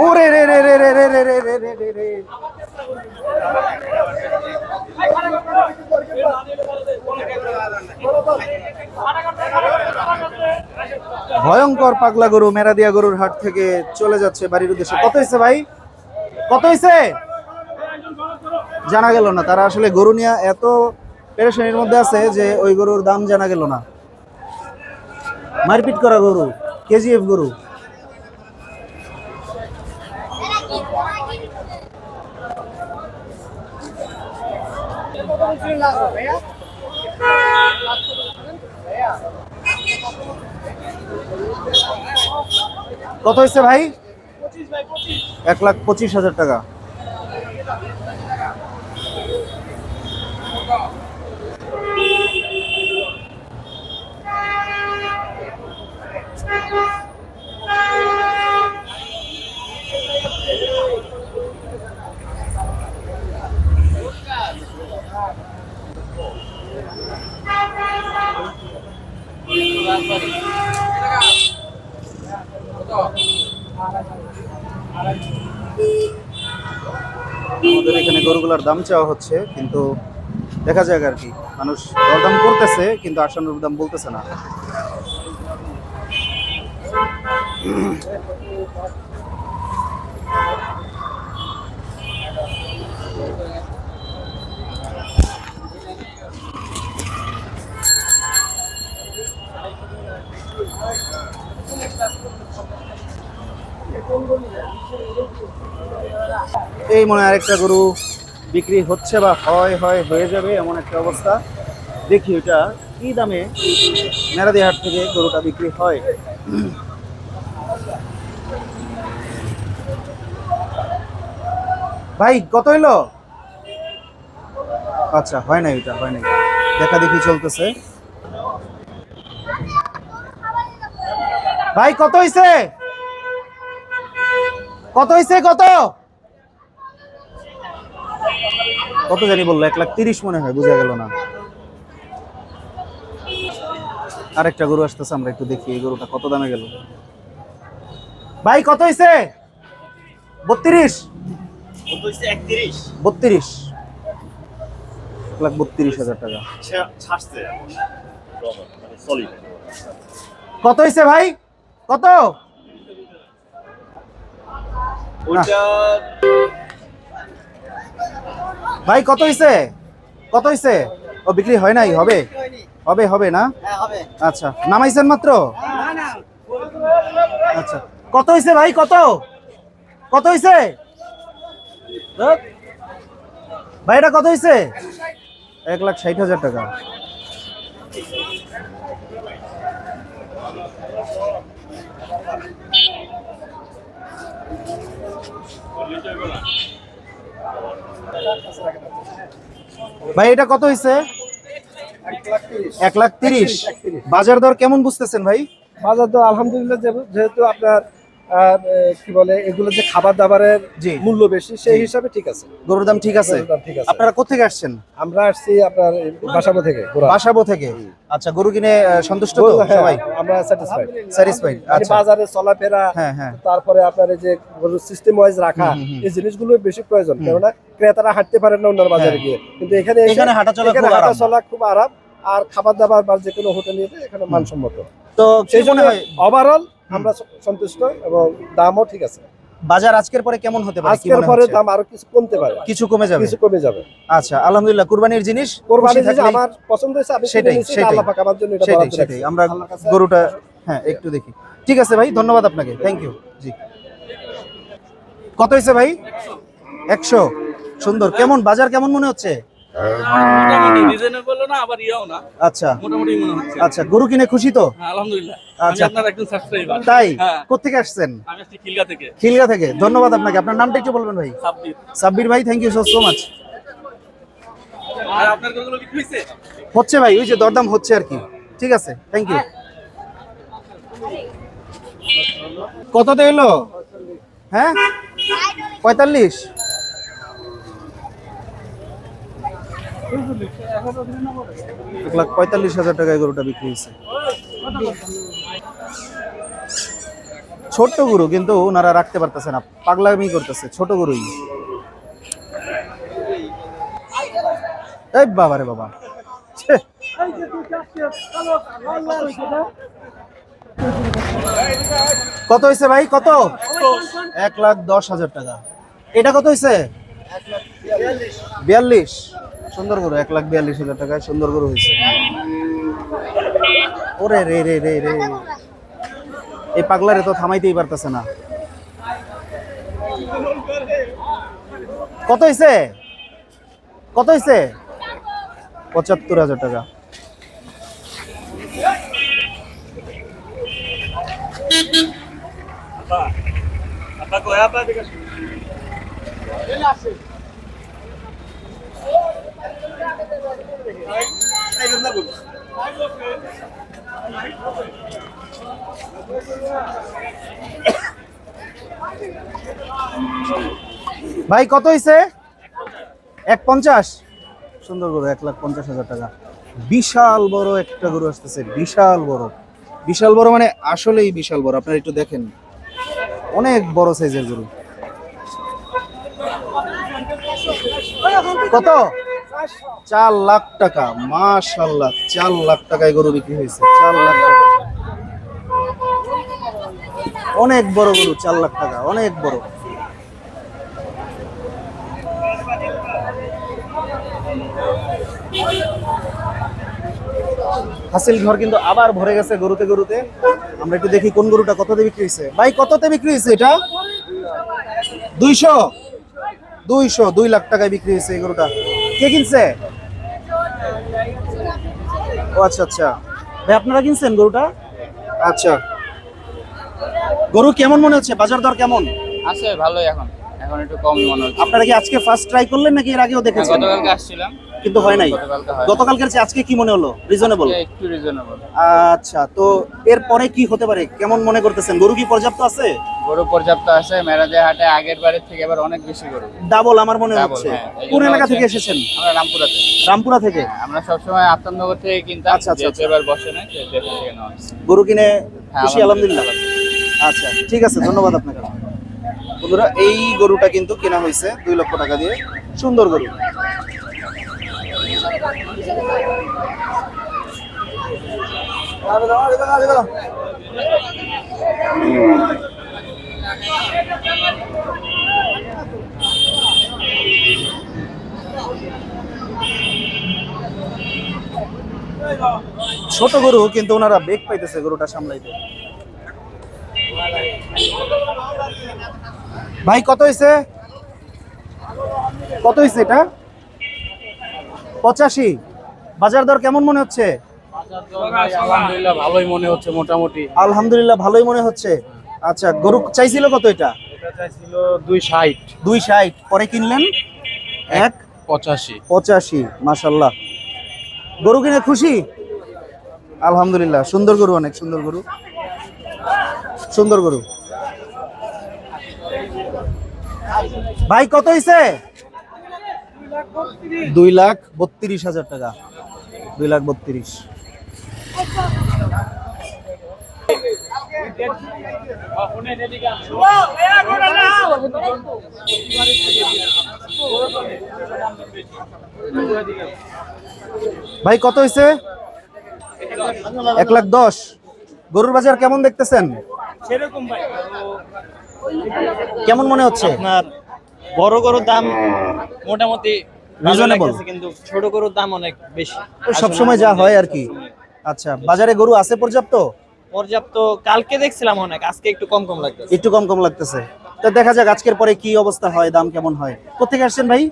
ওরে রে রে রে রে রে রে রে রে রে রে রে ভয়ঙ্কর পাগলা গরু মেরাদিয়া গরুর হাট থেকে চলে যাচ্ছে বাড়ির উদ্দেশ্যে কত হয়েছে ভাই কত হয়েছে জানা গেল না তারা আসলে গরু নিয়ে এত পেরেশানির মধ্যে আছে যে ওই গরুর দাম জানা গেল না মারপিট করা গরু কেজিএফ গরু কত হয়েছে ভাই? এক লাখ পঁচিশ হাজার টাকা। আমাদের এখানে গরুগুলার দাম চাওয়া হচ্ছে, কিন্তু দেখা যাক আর কি। মানুষ দরদাম করতেছে, কিন্তু আসানোর দাম বলতেছে না। এই মনে হয় আরেকটা গরু বিক্রি হচ্ছে বা হয় হয়, হয়ে যাবে এমন একটা অবস্থা। দেখি ওটা কি দামে মেরাদি হাট থেকে গরুটা বিক্রি হয়। ভাই, কত হইল? আচ্ছা হয় নাই এটা হয় নাই। দেখা দেখি চলতেছে। ভাই, কত হইছে? কত হয়েছে কত? কত জানি বলল এক লাখ তিরিশ মনে হয় বোঝা গেল না। আরেকটা গরু আসতেছে আমরা একটু দেখি এই গরুটা কত দামে গেল? ভাই কত হয়েছে বত্রিশ। একত্রিশ। বত্রিশ। এক লাখ বত্রিশ হাজার টাকা। ছাড়ছে। মানে সলিড কত হয়েছে ভাই? কত? ভাই কত হইছে? কত হইছে? ও বিক্রি হয় নাই হবে? হবে হবে না? আচ্ছা নামাইছেন মাত্র? আচ্ছা কত হইছে ভাই কত? কত হইছে? ভাই এটা কত হইছে? এক লাখ ষাট হাজার টাকা। ভাই, এটা কত হয়েছে এক লাখ তিরিশ। বাজার দর কেমন বুঝতেছেন ভাই? বাজার দর আলহামদুলিল্লাহ যেহেতু আপনার কি বলে এগুলো যে খাবার দাবারের মূল্য বেশি সেই হিসাবে ঠিক আছে। গরুর দাম ঠিক আছে। আপনারা কোথেকে আসছেন? আমরা আসছি আপনার বাসাবো থেকে বাসাবো থেকে? আচ্ছা গরু কিনে সন্তুষ্ট তো হ্যাঁ, সবাই? আমরা স্যাটিসফাইড স্যাটিসফাইড আচ্ছা। বাজারে চলাফেরা হ্যাঁ হ্যাঁ। তারপরে আপনার এই যে গরুর সিস্টেম ওয়াইজ রাখা। এই জিনিসগুলো বেশি প্রয়োজন। কেননা ক্রেতারা হাঁটতে পারেন না অন্য বাজারে। গিয়ে। কিন্তু এখানে এখানে হাঁটাচলা এখানে খুব আরাম। হাঁটাচলা খুব আরাম। আর খাবার দাবার বা যে কোনো হোটেলে এখানে মানসম্মত। তো সেই জন্য মনে ওভারঅল আমরা সন্তুষ্ট এবং দামও ঠিক আছে। বাজার আজকের পরে কেমন হতে পারে আজকের পরে? দাম আরও কিছু কমতে পারে। কিছু কমে যাবে? কিছু কমে যাবে। আচ্ছা আলহামদুলিল্লাহ কুরবানির জিনিস কোরবানি খুশি যে আমার পছন্দ হয়েছে আমি সেটাই, সেটাই। আল্লাহ পাক আমার জন্য এটা সেটাই সেটাই। আমরা গরুটা হ্যাঁ একটু দেখি। ঠিক আছে ভাই ধন্যবাদ আপনাকে। থ্যাংক ইউ জি। কত হয়েছে ভাই? একশো। সুন্দর। কেমন? বাজার কেমন মনে হচ্ছে? রিজনেবল না আবার ইয়াও না আচ্ছা। মোটামুটি মনে হচ্ছে। আচ্ছা গরু কিনে খুশি তো? হ্যাঁ, আলহামদুলিল্লাহ। আচ্ছা। আপনার একজন সাবস্ক্রাইবার তাই? হ্যাঁ। আসছেন? আমি আসছি খিলগা থেকে। খিলগা থেকে। ধন্যবাদ আপনাকে। আপনার নামটা একটু বলবেন ভাই। সাব্বির। সাব্বির ভাই thank you so so much আর আপনার গরুগুলো বিক্রি হয়েছে? হচ্ছে ভাই ওই যে দরদাম হচ্ছে আর কি। ঠিক আছে থ্যাংক ইউ কততে এলো হ্যাঁ? পঁয়তাল্লিশ? এক লাখ পঁয়তাল্লিশ হাজার টাকায় গরুটা বিক্রি হয়েছে। ছোট্ট গরু, কিন্তু ওনারা রাখতে পারতেছে না, পাগলামি করতেছে, ছোট গরুই। এই বাবা। রে বাবা কত হয়েছে ভাই? কত? এক লাখ দশ হাজার টাকা। এটা কত হয়েছে? বিয়াল্লিশ। সুন্দর গরু, এক লাখ বিয়াল্লিশ হাজার টাকায় সুন্দর গরু হয়েছে। ওরে রে রে রে রে। এই পাগলারে তো থামাইতেই পারতেছে না। কত হয়েছে কত হয়েছে পঁচাত্তর হাজার টাকা। Apa kau apa dekat? ভাই, কত হয়েছে এক পঞ্চাশ? সুন্দর গরু, এক লাখ পঞ্চাশ হাজার টাকা। বিশাল বড় একটা গরু আসতেছে, বিশাল বড়। বিশাল বড় মানে আসলেই বিশাল বড়, আপনারা একটু দেখেন। অনেক বড় সাইজের গরু। কত? চার লাখ টাকা মাশাল্লাহ চার লাখ টাকায় গরু বিক্রি হয়েছে, চার লাখ টাকা। অনেক বড় গরু, চার লাখ টাকা, অনেক বড়। হাসিল ঘর কিন্তু আবার ভরে গেছে গরুতে গরুতে। আমরা একটু দেখি কোন গরুটা কততে বিক্রি হয়েছে। ভাই, কততে বিক্রি হয়েছে এটা? দুইশো? দুইশো, দুই লাখ টাকায় বিক্রি হয়েছে এই গরুটা। কে কিনছে? ও আচ্ছা আচ্ছা। ভাই আপনারা কিনছেন গরুটা? আচ্ছা। গরু কেমন মনে হচ্ছে? বাজার দর কেমন? আছে ভালোই এখন। এখন একটু কম মনে হচ্ছে। আপনারা কি আজকে ফার্স্ট ট্রাই করলেন নাকি এর আগেও হ্যাঁ, দেখেছেন গতকালকে আসছিলাম। কিন্তু হয় নাই। গতকালকের চেয়ে আজকে কি মনে হলো? রিজনেবল একটু রিজনেবল আচ্ছা তো এরপরে কি হতে পারে? কেমন মনে করতেছেন? গরু কি পর্যাপ্ত আছে? গরু পর্যাপ্ত আছে মেরাজে হাটে আগের বারের থেকে এবার অনেক বেশি গরু। ডাবল আমার মনে হচ্ছে। হ্যাঁ। কোন এলাকা থেকে এসেছেন? আমরা রামপুরাতে। রামপুরা থেকে? আমরা সবসময় আত্মনগর থেকে কিনতাম আচ্ছা, আচ্ছা, আচ্ছা। এবার বসে থেকে নেওয়া গরু কিনে হ্যাঁ, খুশি। আলহামদুলিল্লাহ। আচ্ছা ঠিক আছে ধন্যবাদ আপনাকে। বন্ধুরা এই গরুটা কিন্তু কেনা হয়েছে দুই লক্ষ টাকা দিয়ে। সুন্দর গরু। ছোট গরু, কিন্তু ওনারা বেগ পাইতেছে গরুটা সামলাইতে। ভাই, কত হয়েছে কত হয়েছে এটা? পঁচাশি। বাজার দর কেমন মনে হচ্ছে? আলহামদুলিল্লাহ ভালোই মনে হচ্ছে মোটামুটি। আলহামদুলিল্লাহ ভালোই মনে হচ্ছে। আচ্ছা গরু চাইছিল কত এটা? এটা চাইছিল দুই ষাট। দুই ষাট। পরে কিনলেন? এক পঁচাশি। পঁচাশি মাসাল্লাহ গরু কিনে খুশি? আলহামদুলিল্লাহ সুন্দর গরু অনেক সুন্দর গরু। সুন্দর গরু। ভাই কত হয়েছে দুই লাখ বত্রিশ হাজার টাকা। দুই লাখ বত্রিশ। ভাই কত হয়েছে এক লাখ দশ। গরুর বাজার কেমন দেখতেছেন? কেমন মনে হচ্ছে? আপনার বড় গরুর দাম মোটামুটি লাগতেছে, কিন্তু ছোট গরুর দাম অনেক বেশি। সব সময় যা হয় আর কি। আচ্ছা বাজারে গরু আছে পর্যাপ্ত? পর্যাপ্ত কালকে দেখছিলাম অনেক আজকে একটু কম কম লাগতেছে। একটু কম কম লাগতেছে। তো দেখা যাক আজকের পরে কি অবস্থা হয় দাম কেমন হয়। কোথেকে আসছেন ভাই?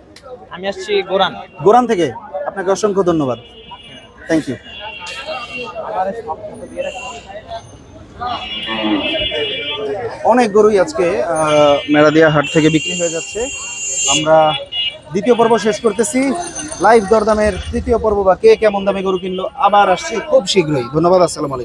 আমি আসছি গোরান। গোরান থেকে। আপনাকে অসংখ্য ধন্যবাদ। থ্যাংক ইউ অনেক গরুই আজকে আহ, মেরাদিয়া হাট থেকে বিক্রি হয়ে যাচ্ছে। আমরা দ্বিতীয় পর্ব শেষ করতেছি। লাইভ দরদামের তৃতীয় পর্ব বা কে কেমন দামে গরু কিনলো, আবার আসছি খুব শীঘ্রই। ধন্যবাদ, আসসালামু